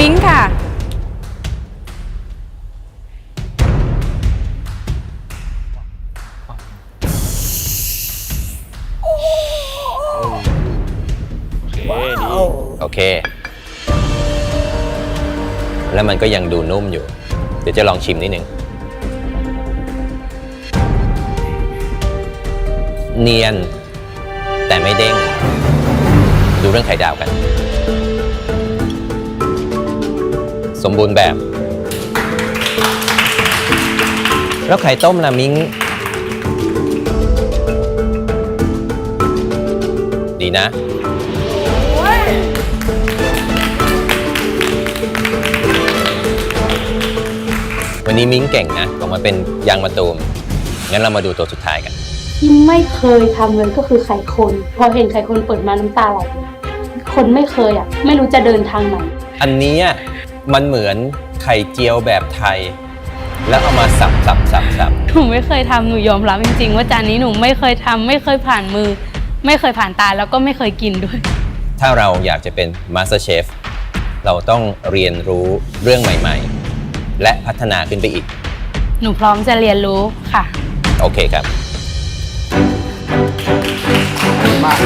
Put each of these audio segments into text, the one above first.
มิ้งค่ะ โอเค แล้วมันก็ยังดูนุ่มอยู่ เดี๋ยวจะลองชิมนิดนึง เนียน แต่ไม่เด้ง ดูเรื่องไข่ดาวกัน สมบูรณ์แบบ แล้วไข่ต้มล่ะมิ้งดีนะ วันนี้มิ้งเก่งนะออกมาเป็นยางมะตูม งั้นเรามาดูตัวสุดท้ายกัน ที่ไม่เคยทำเลยก็คือไข่คน พอเห็นไข่คนเปิดมาน้ำตาไหลคนไม่เคยอะ ไม่รู้จะเดินทางไหน อันเนี้ย มันเหมือนไข่เจียวแบบไทย แล้วเอามาสับสับสับสับหนูไม่เคยทำหนูยอมรับจริง ๆ ว่าจานนี้หนูไม่เคยทำไม่เคยผ่านมือ ไม่เคยผ่านตาแล้วก็ไม่เคยกินด้วย ถ้าเราอยากจะเป็น Master Chef เราต้องเรียนรู้เรื่องใหม่ๆ และพัฒนาขึ้นไปอีก หนูพร้อมจะเรียนรู้ค่ะ โอเคครับ มาก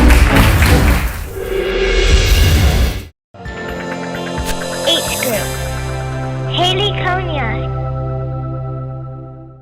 Antonia